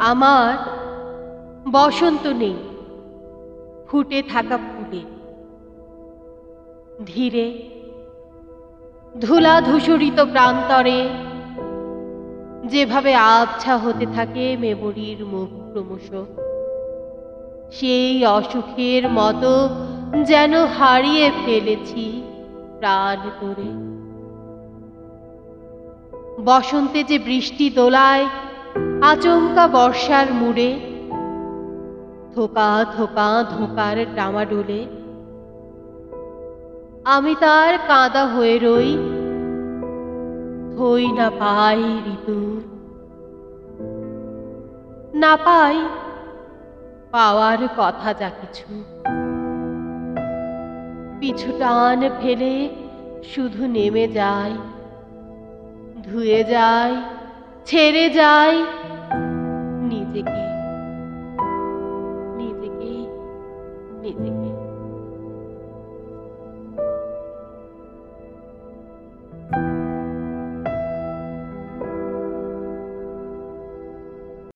আমার বসন্ত নেই, ফুটে থাকা ফুলে ধীরে ধুলা ধূসরিত প্রান্তরে যেভাবে আবছা হতে থাকে মেমরির মুখ ক্রমশ, সেই অসুখের মতো যেন হারিয়ে ফেলেছি প্রাণ তোরে। বসন্তে যে বৃষ্টি দোলায় আচমকা বর্ষার মুড়ে থোকা থোকা ধোকার ডামাডোলে আমি তার কাঁদা হয়ে রই থই না পাই ঋতু। না পাই পাওয়ার কথা যা কিছু। পিছু টান ফেলে শুধু নেমে যায়, ধুয়ে যায়, ছেড়ে যায় Nitiki Nitiki Nitiki